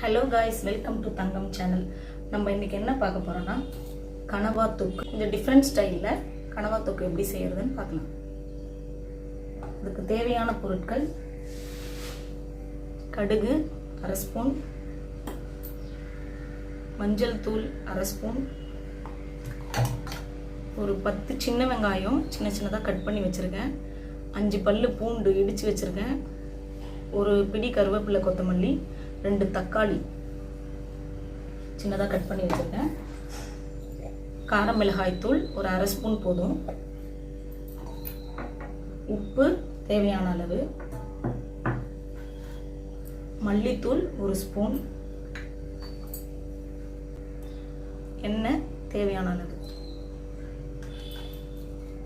Hello guys welcome to Thangam channel நம்ம இன்னைக்கு என்ன பார்க்க போறோம்னா கனவா தொக்கு. கொஞ்சம் டிஃப்ரெண்ட் ஸ்டைலில் கனவா தூக்கு எப்படி செய்யறதுன்னு பார்க்கலாம். அதுக்கு தேவையான பொருட்கள் கடுகு அரை ஸ்பூன் மஞ்சள் தூள் அரை ஸ்பூன் ஒரு பத்து சின்ன வெங்காயம் சின்ன சின்னதாக கட் பண்ணி வச்சுருக்கேன். அஞ்சு பல் பூண்டு இடித்து வச்சுருக்கேன். ஒரு பிடி கருவேப்பிலை கொத்தமல்லி ரெண்டு தக்காளி சின்னதாக கட் பண்ணி வச்சுருக்கேன். கார மிளகாய் தூள் ஒரு அரை ஸ்பூன் போதும். உப்பு தேவையான அளவு. மல்லித்தூள் ஒரு ஸ்பூன் எண்ணெய் தேவையான அளவு.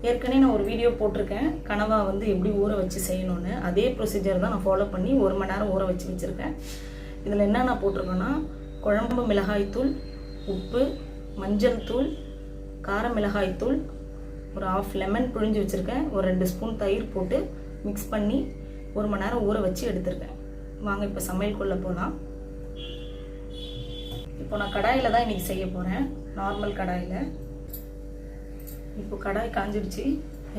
ஏற்கனவே நான் ஒரு வீடியோ போட்டிருக்கேன். கனவா வந்து எப்படி ஊற வச்சு செய்யணும்னு. அதே ப்ரொசீஜர் தான் நான் ஃபாலோ பண்ணி ஒரு மணி நேரம் ஊற வச்சு வச்சுருக்கேன். இதில் என்னென்ன போட்டிருக்கேன்னா குழம்பு மிளகாய்த்தூள் உப்பு மஞ்சள் தூள் கார மிளகாய்த்தூள் ஒரு ஆஃப் லெமன் புழிஞ்சு வச்சுருக்கேன். ஒரு ரெண்டு ஸ்பூன் தயிர் போட்டு மிக்ஸ் பண்ணி ஒரு மணி நேரம் ஊற வச்சு எடுத்திருக்கேன். வாங்க இப்போ சமையல்குள்ளே போகலாம் இப்போ நான் கடாயில் தான் இன்றைக்கி செய்ய போகிறேன் நார்மல் கடாயில். இப்போ கடாய் காஞ்சிடுச்சு.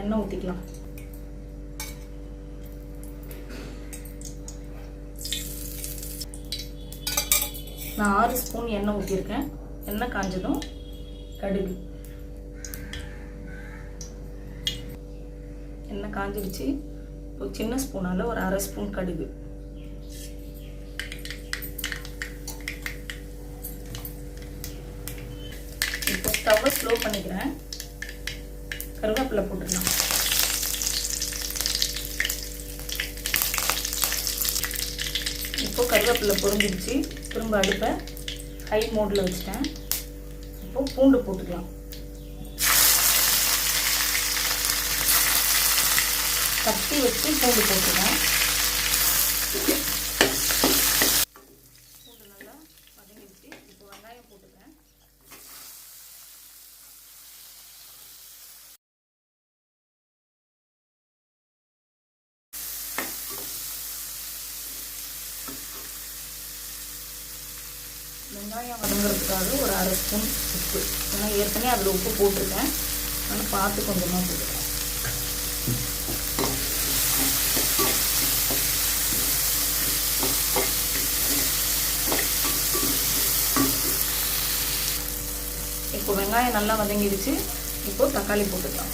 எண்ணெய் ஊற்றிக்கலாம் நான் ஆறு ஸ்பூன் எண்ணெய் ஊற்றிருக்கேன் எண்ணெய் காஞ்சதும் கடுகு. எண்ணெய் காஞ்சிடுச்சு ஒரு சின்ன ஸ்பூனால் ஒரு அரை ஸ்பூன் கடுகு. இப்போ ஸ்டவ்வை ஸ்லோ பண்ணிக்கிறேன். கருவேப்பிலை போட்டுடலாம். இப்போ கருவேப்பிலை பொரிஞ்சிடுச்சு. திரும்ப அடுப்பை ஹை மோடில் வச்சுட்டேன். இப்போ பூண்டு போட்டுக்கலாம். கத்தி வச்சு பூண்டு போட்டுக்கலாம் பூண்டு நல்லா வதங்கிடுச்சு இப்போ வெங்காயம் போட்டுக்கிறேன் வெங்காயம் வதங்குறதுக்காக ஒரு அரை ஸ்பூன் உப்பு. ஏன்னா ஏற்கனவே அதில் உப்பு போட்டிருக்கேன். அதனால் பார்த்து கொஞ்சமாக போட்டுக்கிறேன் இப்போ வெங்காயம் நல்லா வதங்கிடுச்சு. இப்போ தக்காளி போட்டுக்கலாம்.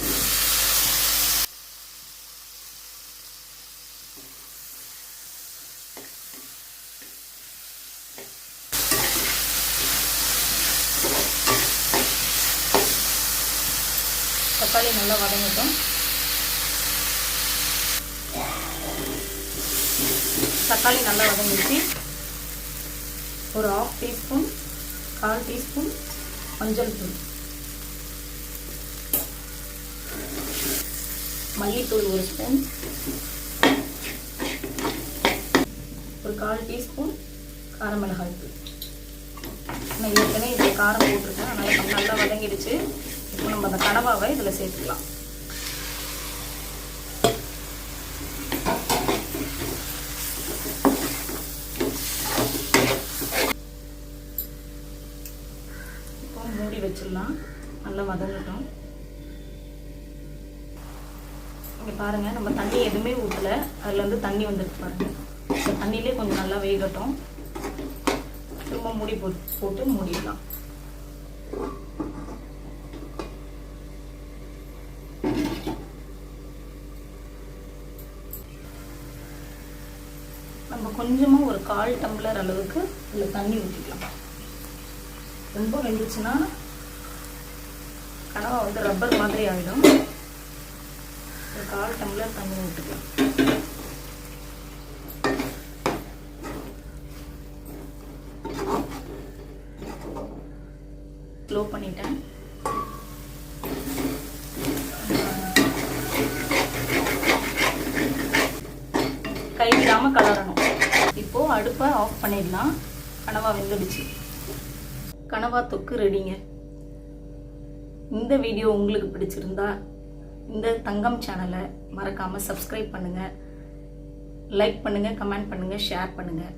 தக்காளி நல்லா வதங்கட்டும். தக்காளி நல்லா வதங்கிடுச்சு. ஒரு ஆஃப் டீஸ்பூன் கால் டீஸ்பூன் மஞ்சள் தூள். மல்லித்தூள் ஒரு ஸ்பூன் ஒரு கால் டீஸ்பூன் காரமிளகாய் தூள். நான் ஏற்கனவே இதில் காரம் போட்டிருக்கேன் அதனால் நல்லா வதங்கிடுச்சு. இப்போ நம்ம அந்த கனவாவை இதில் சேர்த்துக்கலாம். இப்போ மூடி வச்சிடலாம். நல்லா வதங்கட்டும். இங்கே பாருங்கள் நம்ம தண்ணி எதுவுமே ஊற்றலை அதுலேருந்து தண்ணி வந்துருக்கு பாருங்கள் தண்ணியிலே கொஞ்சம் நல்லா வேகட்டும். திரும்ப மூடி போட்டு போட்டு மூடிடலாம். நம்ம கொஞ்சமாக ஒரு கால் டம்ளர் அளவுக்கு இதில் தண்ணி ஊற்றிக்கலாம் ரொம்ப வெந்துச்சுன்னா கனவா வந்து ரப்பர் மாதிரி ஆகிடும் ஒரு கால் டம்ளர் தண்ணி ஊற்றிக்கலாம் ஸ்லோ பண்ணிட்டேன். கைவிடாமல் கலரணும். இப்போது அடுப்பை ஆஃப் பண்ணிடலாம். கனவா வெந்துடுச்சு. கனவா தொக்கு ரெடிங்க இந்த வீடியோ உங்களுக்கு பிடிச்சிருந்தா இந்த தங்கம் சேனலை மறக்காமல் சப்ஸ்கிரைப் பண்ணுங்கள் லைக் பண்ணுங்கள் கமெண்ட் பண்ணுங்கள் ஷேர் பண்ணுங்கள்